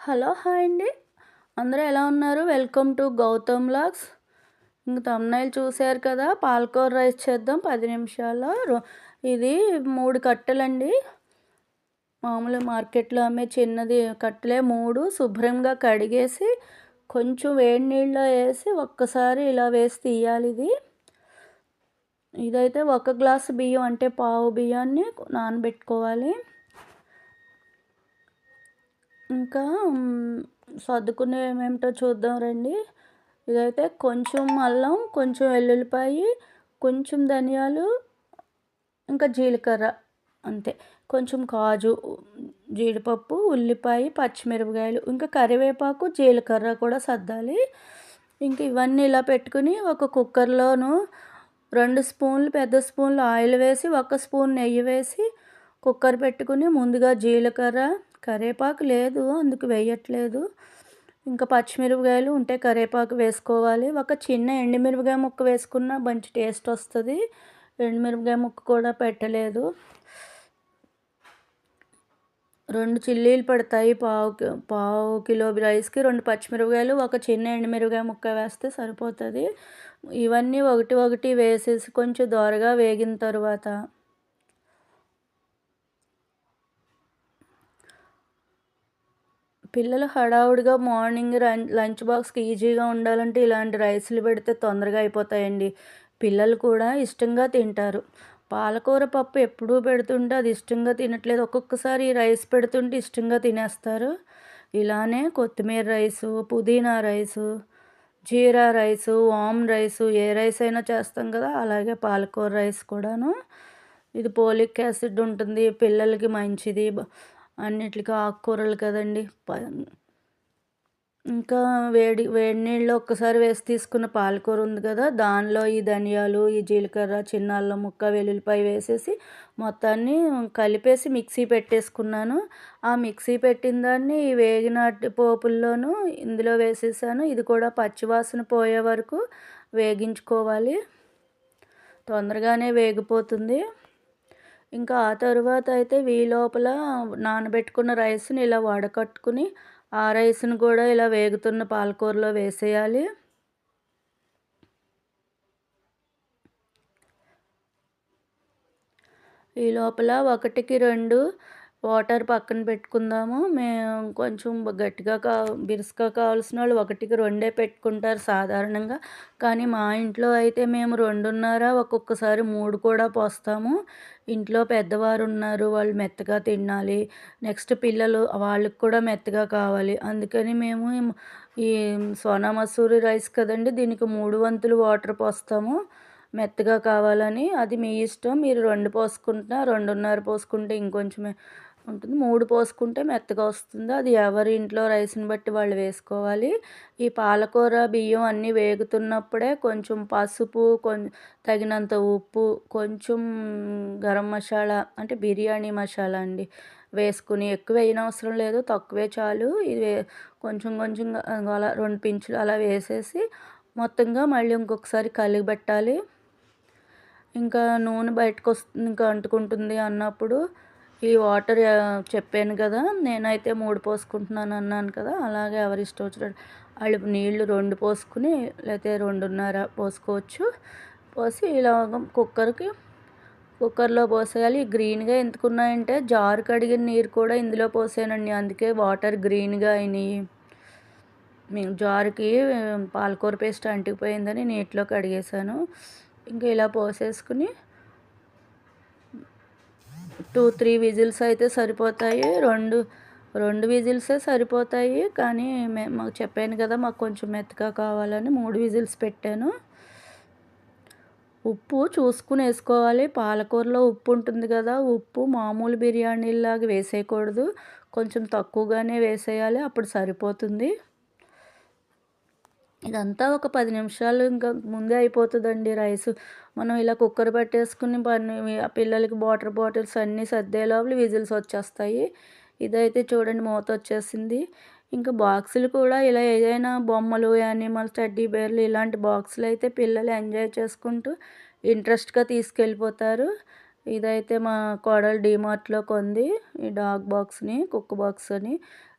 Hello hi అండి. అందరూ ఎలా ఉన్నారు? వెల్కమ్ టు గౌతమ్ లాగ్స్ ఇంక తమ్నైల్ చూశారు కదా పాలకూర రైస్ చేద్దాం పది నిమిషాల్లో. ఇది మూడు కట్టెలండి. మామూలు మార్కెట్లో అమ్మే చిన్నది కట్టెలే మూడు శుభ్రంగా కడిగేసి కొంచెం వేడి నీళ్ళలో వేసి ఒక్కసారి ఇలా వేసి తీయాలి ఇది. ఇదైతే ఒక గ్లాసు బియ్యం అంటే పావు బియ్యాన్ని నానబెట్టుకోవాలి. ఇంకా సర్దుకునేవి సర్దుకునే ఏమేమిటో చూద్దాం రండి. ఇదైతే కొంచెం అల్లం కొంచెం వెల్లుల్లిపాయి కొంచెం ధనియాలు ఇంకా జీలకర్ర అంతే. కొంచెం కాజు జీడిపప్పు ఉల్లిపాయ పచ్చిమిరపకాయలు ఇంకా కరివేపాకు జీలకర్ర కూడా సర్దాలి. ఇంక ఇవన్నీ ఇలా పెట్టుకుని ఒక కుక్కర్లోను రెండు స్పూన్లు పెద్ద స్పూన్లు ఆయిల్ వేసి ఒక స్పూన్ నెయ్యి వేసి కుక్కర్ పెట్టుకుని ముందుగా జీలకర్ర కరివేపాకు లేదు అందుకు వేయట్లేదు. ఇంకా పచ్చిమిరపకాయలు ఉంటే కరివేపాకు వేసుకోవాలి. ఒక చిన్న ఎండుమిరపకాయ ముక్క వేసుకున్న మంచి టేస్ట్ వస్తుంది. ఎండుమిరపకాయ ముక్క కూడా పెట్టలేదు. రెండు చిల్లీలు పడతాయి పావు కి- పావు కిలో రైస్కి. రెండు పచ్చిమిరపకాయలు ఒక చిన్న ఎండుమిరపకాయ ముక్క వేస్తే సరిపోతుంది. ఇవన్నీ ఒకటి ఒకటి వేసేసి కొంచెం దోరగా వేగిన తర్వాత పిల్లలు హడావుడిగా మార్నింగ్ లంచ్ బాక్స్కి ఈజీగా ఉండాలంటే ఇలాంటి రైస్లు పెడితే తొందరగా అయిపోతాయండి. పిల్లలు కూడా ఇష్టంగా తింటారు. పాలకూర పప్పు ఎప్పుడూ పెడుతుంటే అది ఇష్టంగా తినట్లేదు. ఒక్కొక్కసారి ఈ రైస్ పెడుతుంటే ఇష్టంగా తినేస్తారు. ఇలానే కొత్తిమీర రైసు పుదీనా రైసు జీరా రైసు వామ్ రైసు ఏ రైస్ అయినా చేస్తాం కదా అలాగే పాలకూర రైస్ కూడాను. ఇది పోలిక్ యాసిడ్ ఉంటుంది. పిల్లలకి మంచిది. అన్నిటికీ ఆకుకూరలు కదండి. ప- ఇంకా వేడి వేడి నీళ్ళు ఒక్కసారి వేసి తీసుకున్న పాలకూర ఉంది కదా దానిలో ఈ ధనియాలు ఈ జీలకర్ర చిన్న అల్లం ముక్క వెల్లుల్లిపాయ వేసేసి మొత్తాన్ని కలిపేసి మిక్సీ పెట్టేసుకున్నాను. ఆ మిక్సీ పెట్టిన దాన్ని ఈ వేగినాటి పోపుల్లోనూ ఇందులో వేసేసాను. ఇది కూడా పచ్చివాసన పోయే వరకు వేగించుకోవాలి. తొందరగానే వేగిపోతుంది. ఇంకా ఆ తర్వాత అయితే వీ లోపల నానబెట్టుకున్న రైస్ని ఇలా వడకట్టుకుని ఆ రైస్ని కూడా ఇలా వేగుతున్న పాలకూరలో వేసేయాలి. ఈ లోపల ఒకటికి రెండు వాటర్ పక్కన పెట్టుకుందాము. మేము కొంచెం గట్టిగా కా బిరుసుగా కావాల్సిన వాళ్ళు ఒకటికి రెండే పెట్టుకుంటారు సాధారణంగా. కానీ మా ఇంట్లో అయితే మేము రెండున్నర ఒక్కొక్కసారి మూడు కూడా పోస్తాము. ఇంట్లో పెద్దవారు ఉన్నారు వాళ్ళు మెత్తగా తినాలి. నెక్స్ట్ పిల్లలు వాళ్ళకి కూడా మెత్తగా కావాలి. అందుకని మేము ఈ సోనా మసూరి రైస్ కదండి దీనికి మూడు వంతులు వాటర్ పోస్తాము. మెత్తగా కావాలని. అది మీ ఇష్టం. మీరు రెండు పోసుకుంటున్నా రెండున్నర పోసుకుంటే ఇంకొంచెం ఉంటుంది. మూడు పోసుకుంటే మెత్తగా వస్తుంది. అది ఎవరి ఇంట్లో రైస్ని బట్టి వాళ్ళు వేసుకోవాలి. ఈ పాలకూర బియ్యం అన్నీ వేగుతున్నప్పుడే కొంచెం పసుపు కొంచెం తగినంత ఉప్పు కొంచెం గరం మసాలా అంటే బిర్యానీ మసాలా అండి. వేసుకుని ఎక్కువ వేయనవసరం లేదు. తక్కువే చాలు. ఇది కొంచెం కొంచెం అలా రెండు పించులు అలా వేసేసి మొత్తంగా మళ్ళీ ఇంకొకసారి కలిగిపెట్టాలి ఇంకా నూనె బయటకు వస్తుంది ఇంకా అంటుకుంటుంది అన్నప్పుడు ఈ వాటర్ చెప్పాను కదా నేనైతే మూడు పోసుకుంటున్నాను అన్నాను కదా అలాగే ఎవరి ఇష్టం వచ్చినట్టు వాళ్ళు నీళ్ళు రెండు పోసుకుని లేకపోతే రెండున్నర పోసుకోవచ్చు. పోసి ఇలా కుక్కర్కి కుక్కర్లో పోసేయాలి. గ్రీన్గా ఎందుకున్నాయంటే జారు కడిగిన నీరు కూడా ఇందులో పోసానండి. అందుకే వాటర్ గ్రీన్గా అయినాయి. మేము జారుకి పాలకూర పేస్ట్ అంటికిపోయిందని నీటిలో కడిగేసాను ఇంకా ఇలా పోసేసుకుని టూ త్రీ విజిల్స్ అయితే సరిపోతాయి. రెండు రెండు విజిల్సే సరిపోతాయి. కానీ మే మాకు చెప్పాను కదా మాకు కొంచెం మెత్తగా కావాలని మూడు విజిల్స్ పెట్టాను. ఉప్పు చూసుకుని వేసుకోవాలి. పాలకూరలో ఉప్పు ఉంటుంది కదా ఉప్పు మామూలు బిర్యానీలాగా వేసేయకూడదు. కొంచెం తక్కువగానే వేసేయాలి అప్పుడు సరిపోతుంది. ఇదంతా ఒక పది నిమిషాలు ఇంకా ముందే అయిపోతుందండి రైస్. మనం ఇలా కుక్కర్ పెట్టేసుకుని పని ఆ పిల్లలకి వాటర్ బాటిల్స్ అన్నీ సర్దే లోపల విజిల్స్ వచ్చేస్తాయి. ఇదైతే చూడండి మూత వచ్చేసింది. ఇంకా బాక్సులు కూడా ఇలా ఏదైనా బొమ్మలు యానిమల్స్ స్టడ్డీ బేర్లు ఇలాంటి బాక్సులు అయితే పిల్లలు ఎంజాయ్ చేసుకుంటూ ఇంట్రెస్ట్గా తీసుకెళ్ళిపోతారు. ఇదైతే మా కోడలు డీమార్ట్లో కొంది ఈ డాగ్ బాక్స్ని కుక్క బాక్స్ అని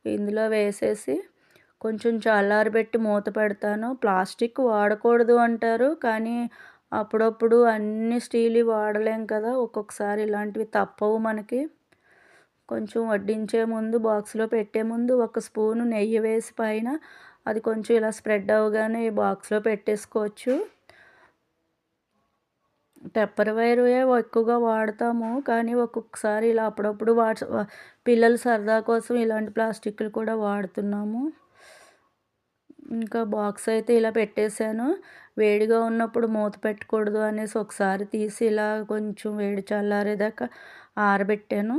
ఇందులో వేసేసి కొంచెం చల్లారబెట్టి మూత పెడతాను. ప్లాస్టిక్ వాడకూడదు అంటారు కానీ అప్పుడప్పుడు అన్ని స్టీల్ వాడలేం కదా ఒక్కొక్కసారి ఇలాంటివి తప్పవు మనకి. కొంచెం వడ్డించే ముందు బాక్స్లో పెట్టే ముందు ఒక స్పూను నెయ్యి వేసి పైన అది కొంచెం ఇలా స్ప్రెడ్ అవ్వగానే ఈ బాక్స్లో పెట్టేసుకోవచ్చు. పెప్పర్ వైర్ ఎక్కువగా వాడతాము కానీ ఒక్కొక్కసారి ఇలా అప్పుడప్పుడు వాట్స్ పిల్లల సరదా కోసం ఇలాంటి ప్లాస్టిక్లు కూడా వాడుతున్నాము. ఇంకా బాక్స్ అయితే ఇలా పెట్టేశాను. వేడిగా ఉన్నప్పుడు మూత పెట్టకూడదు అనేసి ఒకసారి తీసి ఇలా కొంచెం వేడి చల్లారేదాకా ఆరబెట్టాను.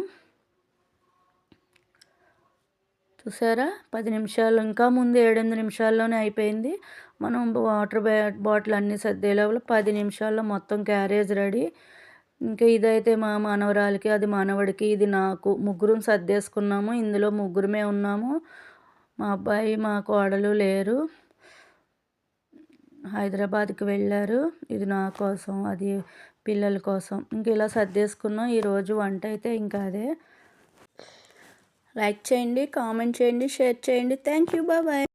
చూసారా? పది నిమిషాలు ఇంకా ముందు ఏడెనిమిది నిమిషాల్లోనే అయిపోయింది. మనం వాటర్ బ్యా బాటిల్ అన్నీ సర్దే లోపల పది నిమిషాల్లో మొత్తం క్యారేజ్ రెడీ. ఇంకా ఇదైతే మా మనవరాలకి అది మనవడికి ఇది నాకు ముగ్గురం సర్దేసుకున్నాము. ఇందులో ముగ్గురమే ఉన్నాము. మా అబ్బాయి మా కోడలు లేరు. హైదరాబాద్కి వెళ్ళారు. ఇది నా కోసం అది పిల్లల కోసం. ఇంక ఇలా సర్దేసుకున్నాం. ఈరోజు వంట అయితే ఇంకా అదే. లైక్ చేయండి కామెంట్ చేయండి షేర్ చేయండి. Thank you. బాయ్.